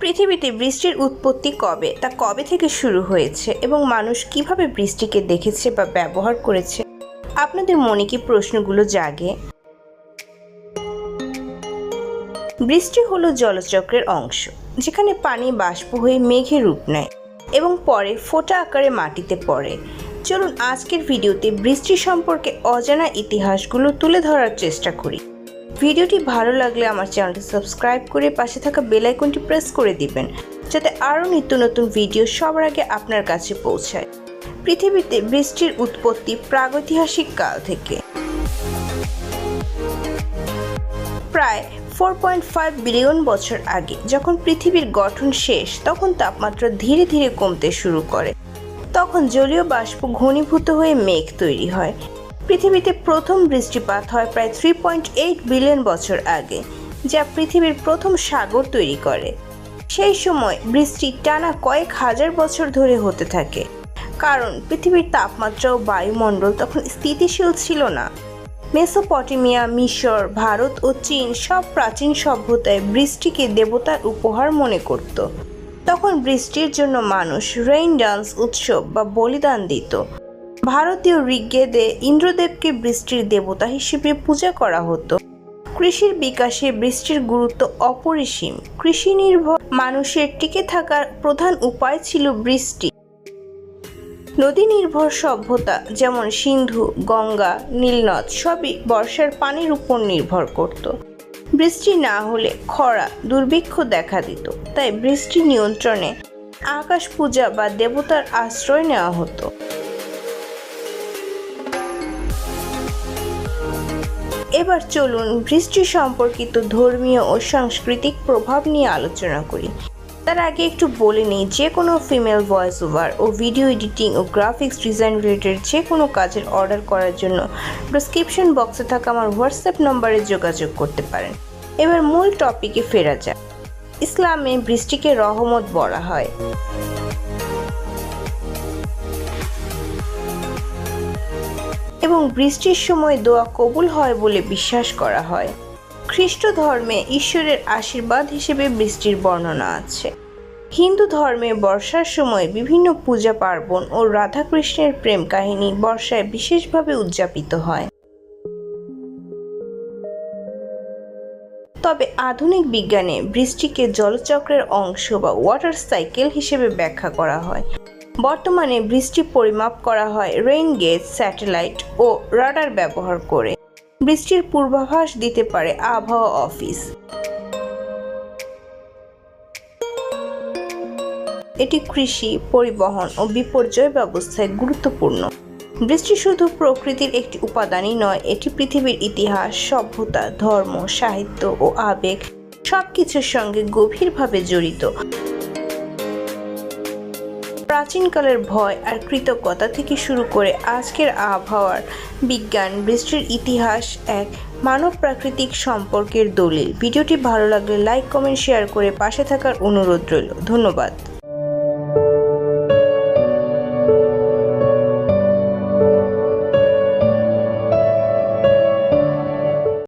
পৃথিবীতে বৃষ্টির উৎপত্তি কবে? তা কবে থেকে শুরু হয়েছে? এবং মানুষ কীভাবে বৃষ্টিকে দেখেছে বা ব্যবহার করেছে? আপনাদের মনে কি প্রশ্নগুলো জাগে? বৃষ্টি হলো জলচক্রের অংশ, যেখানে পানি বাষ্প হয়ে মেঘে রূপ নেয় এবং পরে ফোঁটা আকারে মাটিতে পড়ে। চলুন আজকের ভিডিওতে বৃষ্টি সম্পর্কে অজানা ইতিহাসগুলো তুলে ধরার চেষ্টা করি। ভিডিওটি ভালো লাগলে আমার চ্যানেলটি সাবস্ক্রাইব করে পাশে থাকা বেল আইকনটি প্রেস করে দিবেন, যাতে আরও নিত্য নতুন ভিডিও সবার আগে আপনার কাছে পৌঁছায়। পৃথিবীতে বৃষ্টির উৎপত্তি প্রাগৈতিহাসিক কাল থেকে। প্রায় ফোর পয়েন্ট ফাইভ বিলিয়ন বছর আগে যখন পৃথিবীর গঠন শেষ, তখন তাপমাত্রা ধীরে ধীরে কমতে শুরু করে। তখন জলীয় বাষ্প ঘনীভূত হয়ে মেঘ তৈরি হয়। পৃথিবীতে প্রথম বৃষ্টিপাত হয় প্রায় থ্রি পয়েন্ট এইট বিলিয়ন বছর আগে, যা পৃথিবীর প্রথম সাগর তৈরি করে। সেই সময় বৃষ্টি টানা কয়েক হাজার বছর ধরে হতে থাকে, কারণ পৃথিবীর তাপমাত্রা ও বায়ুমণ্ডল তখন স্থিতিশীল ছিল না। মেসোপটেমিয়া, মিশর, ভারত ও চীন সব প্রাচীন সভ্যতায় বৃষ্টিকে দেবতার উপহার মনে করত। তখন বৃষ্টির জন্য মানুষ রেইন ডান্স উৎসব বা বলিদান দিত। ভারতীয় ঋগ্বেদে ইন্দ্রদেবকে বৃষ্টির দেবতা হিসেবে পূজা করা হতো। কৃষির বিকাশে বৃষ্টির গুরুত্ব অপরিসীম। কৃষি নির্ভর মানুষের টিকে থাকার প্রধান উপায় ছিল বৃষ্টি। নদী নির্ভর সভ্যতা যেমন সিন্ধু, গঙ্গা, নীলনদ সবই বর্ষার পানির উপর নির্ভর করত। বৃষ্টি না হলে খরা দুর্ভিক্ষ দেখা দিত, তাই বৃষ্টি নিয়ন্ত্রণে আকাশ পূজা বা দেবতার আশ্রয় নেওয়া হতো। এবার চলুন বৃষ্টি সম্পর্কিত ধর্মীয় ও সাংস্কৃতিক প্রভাব নিয়ে আলোচনা করি। তার আগে একটু বলে নিই, যে কোনো ফিমেল ভয়েস ওভার ও ভিডিও এডিটিং ও গ্রাফিক্স ডিজাইন রিলেটেড যে কোনো কাজের অর্ডার করার জন্য ডিসক্রিপশন বক্সে থাকা আমার হোয়াটসঅ্যাপ নম্বরে যোগাযোগ করতে পারেন। এবার মূল টপিকে ফেরা যাক। ইসলামে বৃষ্টিকে রহমত বলা হয়। এবং বৃষ্টির সময় দোয়া কবুল হয় বলে বিশ্বাস করা হয়। খ্রিস্ট ধর্মে ঈশ্বরের আশীর্বাদ হিসেবে বৃষ্টির বর্ণনা আছে। হিন্দু ধর্মে বর্ষার সময় বিভিন্ন পূজা পার্বণ ও রাধাকৃষ্ণের প্রেম কাহিনী বর্ষায় বিশেষভাবে উদযাপিত হয়। তবে আধুনিক বিজ্ঞানে বৃষ্টিকে জলচক্রের অংশ বা ওয়াটার সাইকেল হিসেবে ব্যাখ্যা করা হয়। বর্তমানে বৃষ্টি পরিমাপ করা হয় রেইন গেজ, স্যাটেলাইট ও রাডার ব্যবহার করে। বৃষ্টির পূর্বাভাস দিতে পারে আবহাওয়া অফিস। এটি কৃষি, পরিবহন ও বিপর্যয় ব্যবস্থায় গুরুত্বপূর্ণ। বৃষ্টি শুধু প্রকৃতির একটি উপাদানই নয়, এটি পৃথিবীর ইতিহাস, সভ্যতা, ধর্ম, সাহিত্য ও আবেগ সবকিছুর সঙ্গে গভীরভাবে জড়িত। প্রাচীনকালের ভয় আর কৃতজ্ঞতা থেকে শুরু করে আজকের আবহাওয়ার বিজ্ঞান, বৃষ্টির ইতিহাস, এক মানব প্রাকৃতিক সম্পর্কের দলিল। ভিডিওটি ভালো লাগলে লাইক কমেন্ট শেয়ার করে পাশে থাকার অনুরোধ রইল। ধন্যবাদ।